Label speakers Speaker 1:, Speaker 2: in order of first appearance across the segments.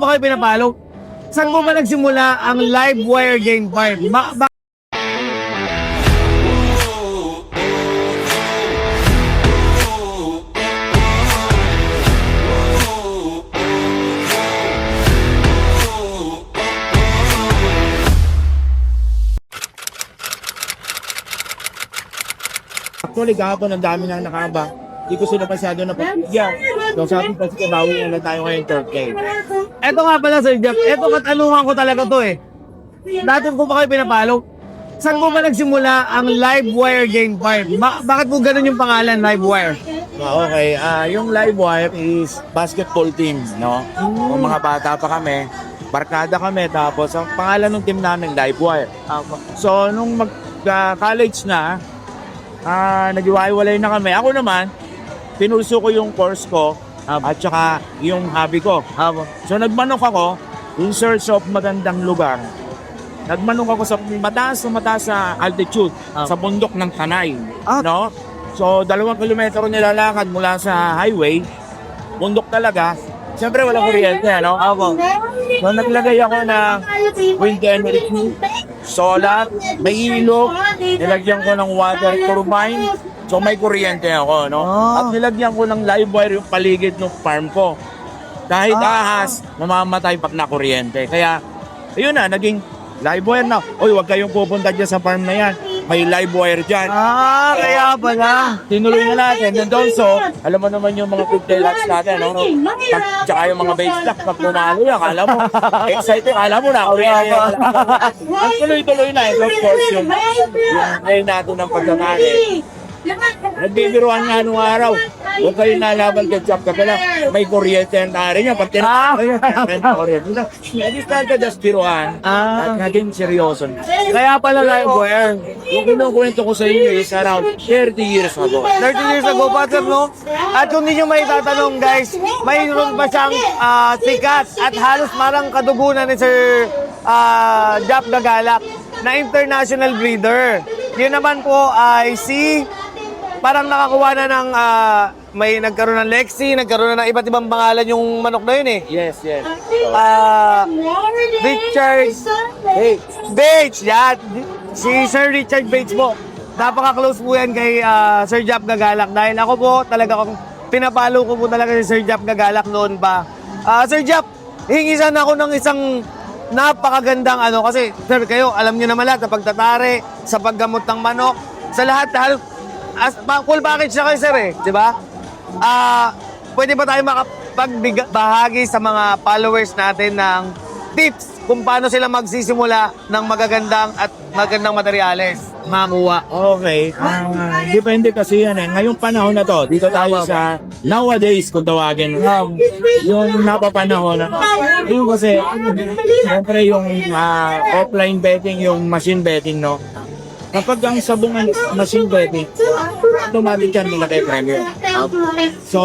Speaker 1: pa kayo pinapalo? Saan mo ba nagsimula ang live wire game part? Ba ba-
Speaker 2: Actually, kahapon ang dami nang nakaba. Hindi ko sila masyado na pagbigyan. So sabi ko, sige, bawi na lang tayo ngayon Thursday.
Speaker 1: Eto nga pala Sir Jeff, eto katanungan ko talaga to eh. Dati ko pa kayo pinapalo? Saan mo ba nagsimula ang live wire game part? Ba bakit mo ganun yung pangalan, live wire?
Speaker 2: Ah, okay, ah yung live wire is basketball team, no? Kung mga bata pa kami, barkada kami, tapos ang pangalan ng team namin, live wire. So, nung mag-college na, ah naghiwa-hiwalay na kami. Ako naman, pinulso ko yung course ko at saka yung hobby ko.
Speaker 1: Apo.
Speaker 2: So nagmanok ako in search of magandang lugar. Nagmanok ako sa mataas na mataas sa altitude,
Speaker 1: Ah.
Speaker 2: sa bundok ng Tanay.
Speaker 1: Ah.
Speaker 2: No? So dalawang kilometro nilalakad mula sa highway, bundok talaga. Siyempre walang kuryente, no?
Speaker 1: Apo.
Speaker 2: So naglagay ako ng wind energy, solar, may ilog, nilagyan ko ng water turbine, so may kuryente ako, no?
Speaker 1: Ah.
Speaker 2: At nilagyan ko ng live wire yung paligid ng farm ko. Kahit
Speaker 1: Ah.
Speaker 2: ahas, mamamatay pag na kuryente. Kaya, ayun na, naging live wire na. Uy, huwag kayong pupunta dyan sa farm na yan. May live wire dyan.
Speaker 1: Ah, kaya pala.
Speaker 2: Tinuloy na natin. And also, alam mo naman yung mga good lots natin, no? Pag, tsaka yung mga base stock, pag pumalo yan, akala mo, excited, akala mo na, kuryente. Ang tuloy-tuloy na, and of course, yung, yung natin ng pagkakali. Nagbibiruan nga nung araw. Huwag kayo nalaban kay Chap Kapela. May kuryente ang tari niya. Pag
Speaker 1: Ah.
Speaker 2: tinakay, kuryente. Hindi talaga just biruan.
Speaker 1: Ah.
Speaker 2: At naging seryoso.
Speaker 1: Kaya pala live wire.
Speaker 2: Yung kinukwento ko sa inyo is around 30 years ago.
Speaker 1: 30 years ago pa, sir, no? At kung hindi nyo may tatanong, guys, mayroon ba siyang ah, sikat at halos marang kadugunan ni Sir ah, Jap Gagalak na international breeder. Yun naman po ay si parang nakakuha na ng ah, may nagkaroon ng Lexi, nagkaroon na ng iba't ibang pangalan yung manok na yun eh.
Speaker 2: Yes, yes.
Speaker 1: Ah, Richard
Speaker 2: Hey,
Speaker 1: Bates, yan. Si Sir Richard Bates po. Napaka-close po yan kay ah, Sir Jap Gagalak dahil ako po talaga kung pinapalo ko po talaga si Sir Jap Gagalak noon pa. Ah, Sir Jap, hingi sana ako ng isang napakagandang ano kasi sir kayo alam niyo naman lahat sa pagtatare, sa paggamot ng manok, sa lahat halos as pa, full package na kayo sir eh, di ba? Ah, pwede ba tayo makapagbahagi sa mga followers natin ng tips kung paano sila magsisimula ng magagandang at magandang materyales makuha.
Speaker 2: okay. Ah, depende kasi yan eh. Ngayong panahon na to, dito tayo sa nowadays kung tawagin. Yung napapanahon na yung kasi, siyempre yung ah, offline betting, yung machine betting, no? Kapag ang sabungan is machine betting, automatic yan malaki premyo. So,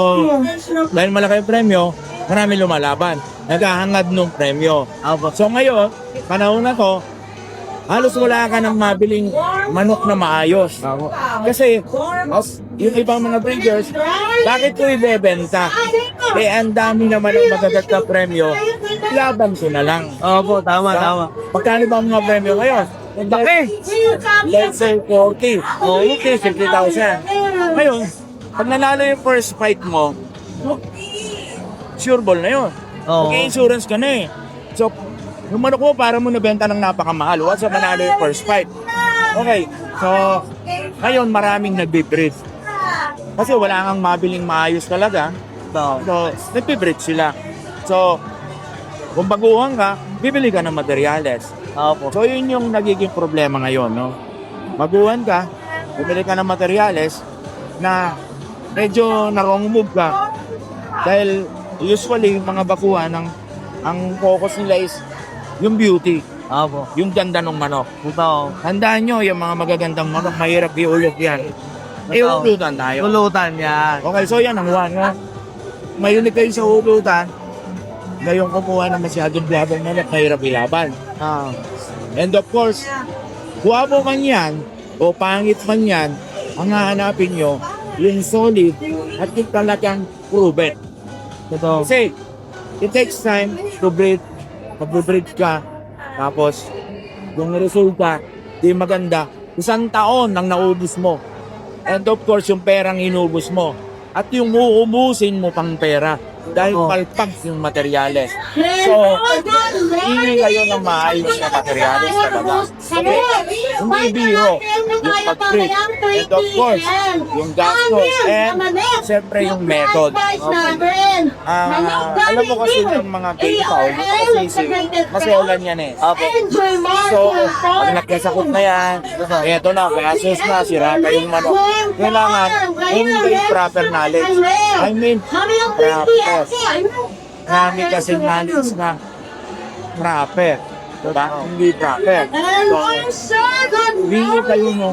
Speaker 2: dahil malaki premyo, marami lumalaban. Naghahangad ng premyo. So ngayon, panahon na to, halos wala ka nang mabiling manok na maayos. Kasi, as, yung ibang mga breeders, bakit ko ibebenta? Eh, ang dami naman ng magagat na premyo, laban ko na lang.
Speaker 1: Opo, tama, tama.
Speaker 2: Pagkano ba ang mga premyo ngayon?
Speaker 1: Laki!
Speaker 2: Let's say 40. O, okay, 50,000. Ngayon, pag nanalo yung first fight mo, sure ball na yun.
Speaker 1: Oo.
Speaker 2: Mag-insurance ka na eh. So, yung manok mo, para mo nabenta ng napakamahal. Once na manalo yung first fight. Okay, so, ngayon maraming nagbe-breed. Kasi wala kang mabiling maayos talaga. So, nagbe-breed sila. So, kung baguhan ka, bibili ka ng materyales.
Speaker 1: Opo.
Speaker 2: So, yun yung nagiging problema ngayon, no? Maguhan ka, bumili ka ng materyales na medyo na wrong move ka. Dahil usually, yung mga bakuhan, ang, ang focus nila is yung beauty,
Speaker 1: Opo.
Speaker 2: yung ganda ng manok.
Speaker 1: Ito.
Speaker 2: Tandaan nyo, yung mga magagandang manok, mahirap iulog yan. Eh,
Speaker 1: Totoo.
Speaker 2: ulutan tayo.
Speaker 1: Tulutan yan.
Speaker 2: Okay, so yan ang one. No? Mayroon kayo sa ulutan, ngayong kumuha ng masyadong blabang manok, mahirap ilaban.
Speaker 1: Ah.
Speaker 2: And of course, guwapo man yan o pangit man yan, ang hahanapin nyo, yung solid at yung talagang proven.
Speaker 1: Ito.
Speaker 2: Kasi, it takes time to breed, mag-breed ka, tapos yung resulta, di maganda, isang taon nang naubos mo. And of course, yung perang inubos mo. At yung uubusin mo pang pera dahil
Speaker 1: Oh.
Speaker 2: palpag yung materyales. So, ingay kayo ng maayos na materyales talaga. Hindi biro, yung pag-treat. And of course, yung gastos and siyempre yung method. Ah, alam mo kasi yung mga foul, kasi masolan yan eh.
Speaker 1: Apo.
Speaker 2: So, pag nagkasakot na yan, eto na, gasos na, sira pa yung manok. Kailangan, hindi proper knowledge. I mean, proper. Marami kasi knowledge na proper. Diba? Hindi proper. So, hindi kayo mo,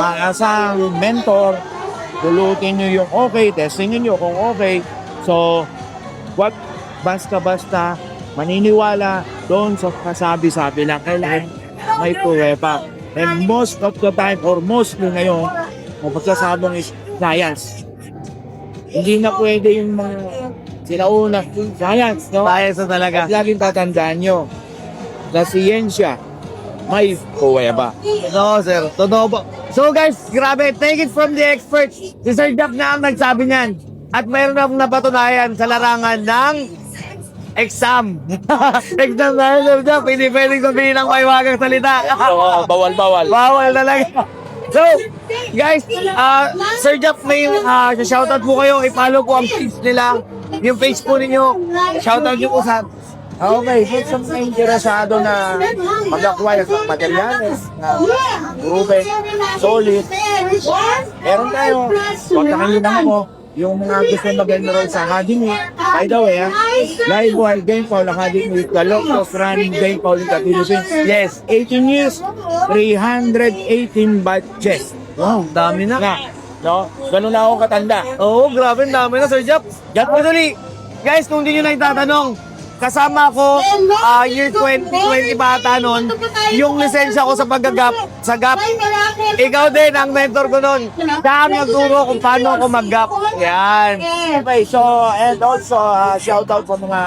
Speaker 2: uh, sa mentor, tulutin nyo yung okay, testingin nyo kung okay. So, wag basta-basta maniniwala doon sa kasabi-sabi lang. Kailangan may pruweba. And most of the time, or mostly ngayon, ang pagsasabong is science. Hindi na pwede yung mga sinauna. Science, no?
Speaker 1: Science na talaga.
Speaker 2: At laging tatandaan nyo, na siyensya, may pruweba.
Speaker 1: No, sir. Totoo po. So guys, grabe. Take it from the experts. Si Sir Jack na ang nagsabi niyan. At mayroon akong napatunayan sa larangan ng exam. exam na yun, Sir Jack. Hindi pwedeng sabihin ng maiwagang salita.
Speaker 2: So, bawal-bawal.
Speaker 1: Bawal talaga. So, guys, uh, Sir Jeff, may uh, shoutout po kayo. I-follow po ang page nila. Yung page po ninyo. Shoutout nyo po sa...
Speaker 2: Okay, kung sa mga interesado na mag-acquire ng materials na proven, solid, meron tayo. Kontakin mo yung mga gusto mag-enroll sa Academy. By the way, ah, live wire game for Academy with the longest running game for in Philippines.
Speaker 1: Yes.
Speaker 2: 18 years, 318 batches.
Speaker 1: Wow, dami na.
Speaker 2: Na, no? Ganun na ako katanda.
Speaker 1: Oo, grabe, ang dami na, Sir Jeff. Jeff, actually, guys, kung hindi nyo na itatanong, kasama ko ah, year 2020 bata nun, yung lisensya ko sa paggagap, sa GAP, ikaw din ang mentor ko nun. Siya ang nagturo kung paano ako mag-GAP. Yan.
Speaker 2: Okay, so, and also, uh, shout out sa mga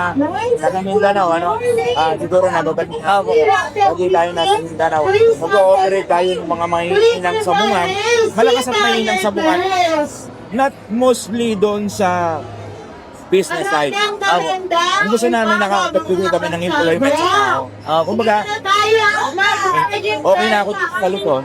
Speaker 2: taga Mindanao, ano? Ah, siguro nababalik na ako. Pagi tayo natin Mindanao. Mag-ooperate tayo ng mga mahihinang sabungan. Malakas at mahihinang sabungan. Not mostly doon sa business side. Ang gusto namin nakakapagpigil kami ng employment sa tao. Ah, kumbaga, okay na ako sa Luzon.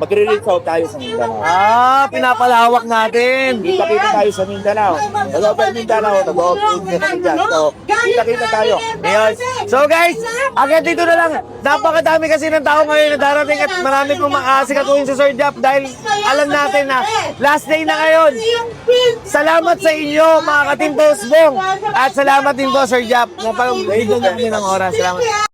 Speaker 2: Magre-reach out tayo sa Mindanao.
Speaker 1: Ah, pinapalawak natin.
Speaker 2: Kita-kita tayo sa Mindanao. Nag-open Mindanao, nag-open Mindanao. So, kita-kita tayo.
Speaker 1: Ayun. So guys, agad dito na lang. Napakadami kasi ng tao ngayon na darating at marami pong makasikatuhin sa Sir Jap dahil alam natin na last day na ngayon. Salamat sa inyo mga Toast Bong. At salamat din po Sir Jap na pag-ibigyan niyo kami ng oras. Salamat.